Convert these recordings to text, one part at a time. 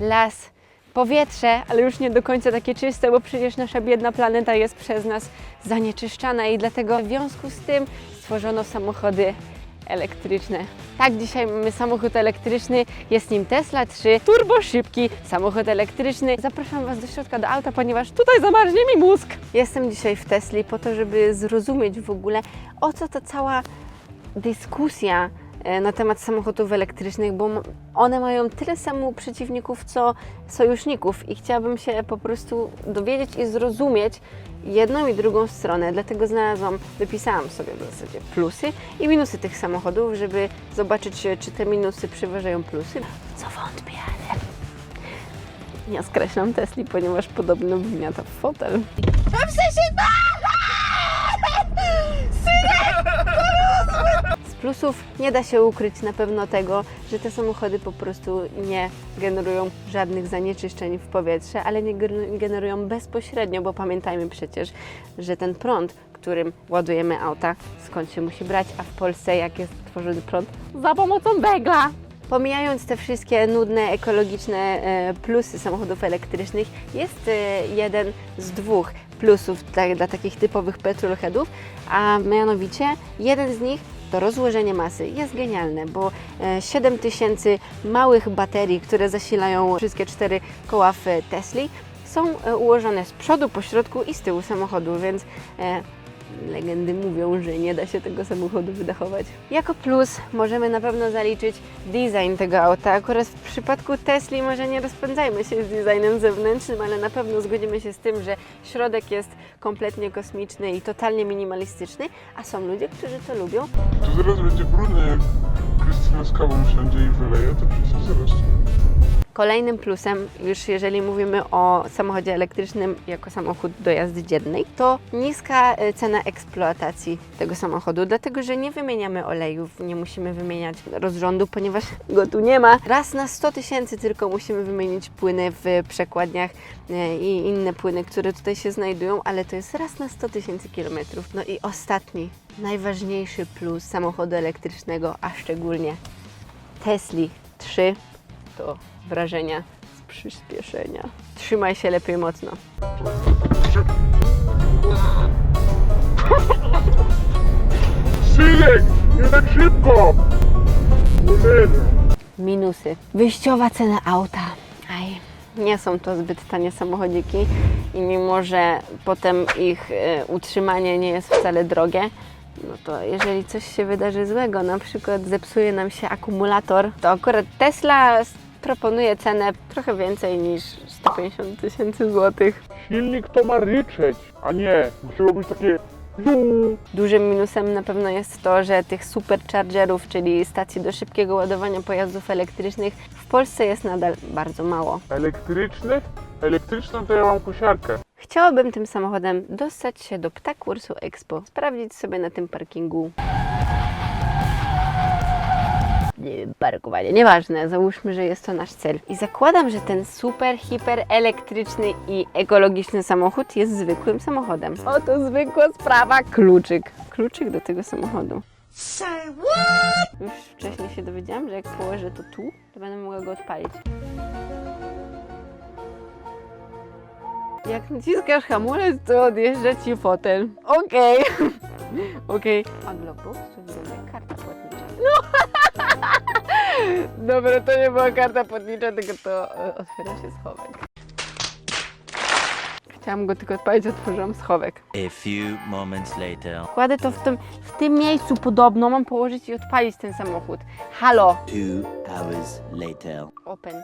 Las, powietrze, ale już nie do końca takie czyste, bo przecież nasza biedna planeta jest przez nas zanieczyszczana i dlatego w związku z tym stworzono samochody elektryczne. Tak, dzisiaj mamy samochód elektryczny, jest nim Tesla 3, turbo szybki samochód elektryczny. Zapraszam Was do środka do auta, ponieważ tutaj zamarznie mi mózg. Jestem dzisiaj w Tesli po to, żeby zrozumieć w ogóle o co ta cała dyskusja na temat samochodów elektrycznych, bo one mają tyle samo przeciwników, co sojuszników i chciałabym się po prostu dowiedzieć i zrozumieć jedną i drugą stronę. Dlatego znalazłam, wypisałam sobie w zasadzie plusy i minusy tych samochodów, żeby zobaczyć, e, czy te minusy przeważają plusy. Co wątpię, ale ja skreślam Tesli, ponieważ podobno wgniata w fotel. W sensie... plusów nie da się ukryć na pewno tego, że te samochody po prostu nie generują żadnych zanieczyszczeń w powietrze, ale nie gener- generują bezpośrednio, bo pamiętajmy przecież, że ten prąd, którym ładujemy auta, skąd się musi brać, a w Polsce jak jest tworzony prąd? Za pomocą węgla! Pomijając te wszystkie nudne, ekologiczne e, plusy samochodów elektrycznych, jest e, jeden z dwóch plusów dla, dla takich typowych petrolheadów, a mianowicie jeden z nich to rozłożenie masy. Jest genialne, bo e, 7000 małych baterii, które zasilają wszystkie cztery koła w Tesli, są e, ułożone z przodu, po środku i z tyłu samochodu, więc e, legendy mówią, że nie da się tego samochodu wydachować. Jako plus możemy na pewno zaliczyć design tego auta. Akurat w przypadku Tesli może nie rozpędzajmy się z designem zewnętrznym, ale na pewno zgodzimy się z tym, że środek jest kompletnie kosmiczny i totalnie minimalistyczny, a są ludzie, którzy to lubią. To zaraz będzie brudne, jak Krystyna z kawą siądzie i wyleje, to przecież zaraz. Kolejnym plusem, już jeżeli mówimy o samochodzie elektrycznym jako samochód do jazdy dziennej, to niska e, cena eksploatacji tego samochodu, dlatego że nie wymieniamy olejów, nie musimy wymieniać rozrządu, ponieważ go tu nie ma. Raz na 100 tysięcy tylko musimy wymienić płyny w przekładniach e, i inne płyny, które tutaj się znajdują, ale to jest raz na 100 tysięcy kilometrów. No i ostatni, najważniejszy plus samochodu elektrycznego, a szczególnie Tesli 3 to wrażenia z przyspieszenia. Trzymaj się lepiej mocno. Synek, nie tak szybko! Minusy. Wyjściowa cena auta. Aj, nie są to zbyt tanie samochodziki i mimo, że potem ich e, utrzymanie nie jest wcale drogie, no to jeżeli coś się wydarzy złego, na przykład zepsuje nam się akumulator, to akurat Tesla proponuje cenę trochę więcej niż 150 tysięcy złotych. Silnik to ma ryczeć, a nie, musiało być takie. Dużym minusem na pewno jest to, że tych superchargerów, czyli stacji do szybkiego ładowania pojazdów elektrycznych w Polsce jest nadal bardzo mało. Elektryczny? Elektryczną to ja mam kosiarkę. Chciałabym tym samochodem dostać się do Ptakursu Expo, sprawdzić sobie na tym parkingu. Parkowanie, nieważne, załóżmy, że jest to nasz cel. I zakładam, że ten super, hiper elektryczny i ekologiczny samochód jest zwykłym samochodem. Oto zwykła sprawa, kluczyk. Kluczyk do tego samochodu. Już wcześniej się dowiedziałam, że jak położę to tu, to będę mogła go odpalić. Jak naciskasz hamulec, to odjeżdża ci fotel. Okej. Okej. Od logbook studiujemy karta płatnicza. No. Dobra, to nie była karta płatnicza, tylko to e, otwiera się schowek. Chciałam go tylko odpalić, otworzyłam schowek. A few moments later. Kładę to w tym, w tym miejscu podobno, mam położyć i odpalić ten samochód. Halo! Two hours later. Open.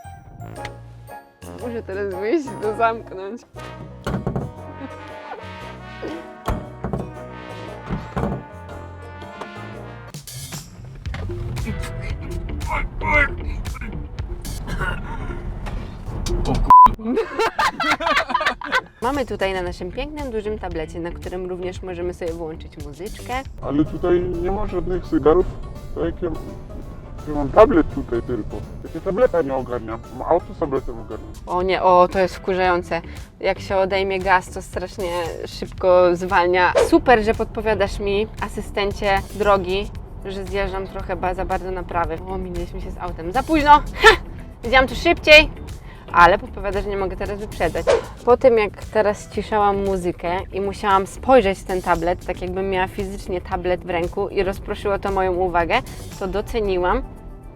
Muszę teraz wyjść i to zamknąć. Mamy tutaj na naszym pięknym, dużym tablecie, na którym również możemy sobie włączyć muzyczkę. Ale tutaj nie ma żadnych zegarów, tak jak ja mam tablet tutaj tylko. Ja tableta nie ogarniam. Mam auto z tabletem ogarniam. O nie, o, to jest wkurzające. Jak się odejmie gaz, to strasznie szybko zwalnia. Super, że podpowiadasz mi, asystencie drogi, że zjeżdżam trochę ba- za bardzo na prawy. O, minęliśmy się z autem. Za późno! Ha! Wiedziałam to szybciej! Ale podpowiada, że nie mogę teraz wyprzedzać. Po tym, jak teraz ściszałam muzykę i musiałam spojrzeć w ten tablet, tak jakbym miała fizycznie tablet w ręku i rozproszyło to moją uwagę, to doceniłam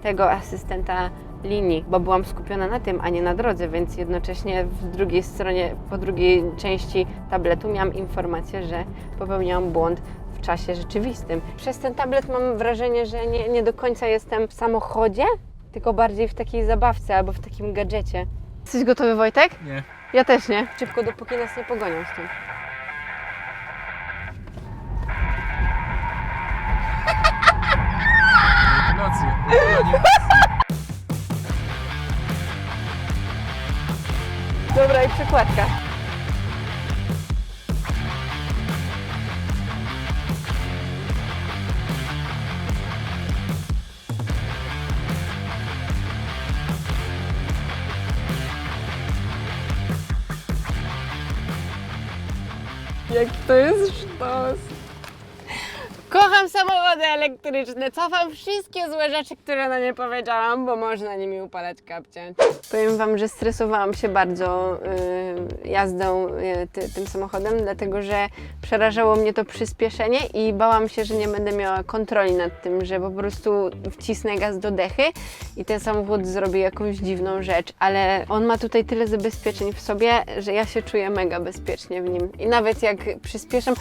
tego asystenta linii, bo byłam skupiona na tym, a nie na drodze, więc jednocześnie w drugiej stronie, po drugiej części tabletu miałam informację, że popełniałam błąd w czasie rzeczywistym. Przez ten tablet mam wrażenie, że nie, nie do końca jestem w samochodzie, tylko bardziej w takiej zabawce albo w takim gadżecie. Jesteś gotowy, Wojtek? Nie. Ja też nie. Szybko, dopóki nas nie pogonią z tym. Nie. Dobra, i przekładka. Jaki to jest sztos. Kocham samochody elektryczne. Cofam wszystkie złe rzeczy, które na nie powiedziałam, bo można nimi upalać kapcie. Powiem Wam, że stresowałam się bardzo y, jazdą y, ty, tym samochodem, dlatego że przerażało mnie to przyspieszenie i bałam się, że nie będę miała kontroli nad tym, że po prostu wcisnę gaz do dechy i ten samochód zrobi jakąś dziwną rzecz, ale on ma tutaj tyle zabezpieczeń w sobie, że ja się czuję mega bezpiecznie w nim. I nawet jak przyspieszam,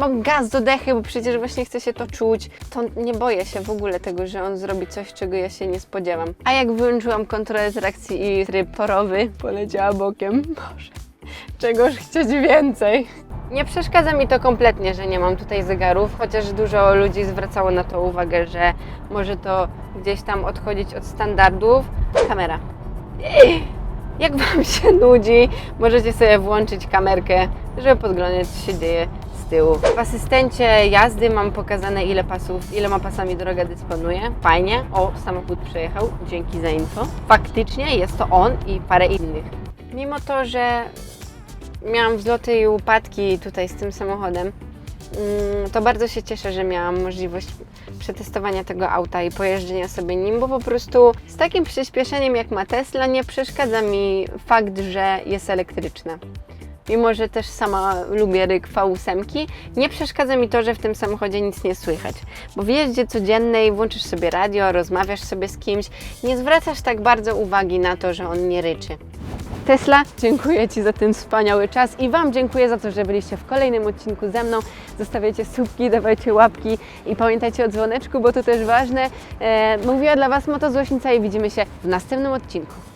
mam gaz do dechy, bo przecież właśnie chcę się to czuć, to nie boję się w ogóle tego, że on zrobi coś, czego ja się nie spodziewam. A jak wyłączyłam kontrolę trakcji i tryb torowy, poleciała bokiem. Boże, czegoż chcieć więcej. Nie przeszkadza mi to kompletnie, że nie mam tutaj zegarów, chociaż dużo ludzi zwracało na to uwagę, że może to gdzieś tam odchodzić od standardów. Kamera. Jak Wam się nudzi, możecie sobie włączyć kamerkę, żeby podglądać, co się dzieje z tyłu. W asystencie jazdy mam pokazane, ile pasów, iloma pasami droga dysponuje. Fajnie. O, samochód przejechał. Dzięki za info. Faktycznie jest to on i parę innych. Mimo to, że miałam wzloty i upadki tutaj z tym samochodem, mm, to bardzo się cieszę, że miałam możliwość przetestowania tego auta i pojeżdżenia sobie nim, bo po prostu z takim przyspieszeniem jak ma Tesla nie przeszkadza mi fakt, że jest elektryczna. Mimo, że też sama lubię ryk V8, nie przeszkadza mi to, że w tym samochodzie nic nie słychać. Bo w jeździe codziennej włączysz sobie radio, rozmawiasz sobie z kimś, nie zwracasz tak bardzo uwagi na to, że on nie ryczy. Tesla, dziękuję Ci za ten wspaniały czas i Wam dziękuję za to, że byliście w kolejnym odcinku ze mną. Zostawiajcie słupki, dawajcie łapki i pamiętajcie o dzwoneczku, bo to też ważne. E, mówiła dla Was Moto Złośnica i widzimy się w następnym odcinku.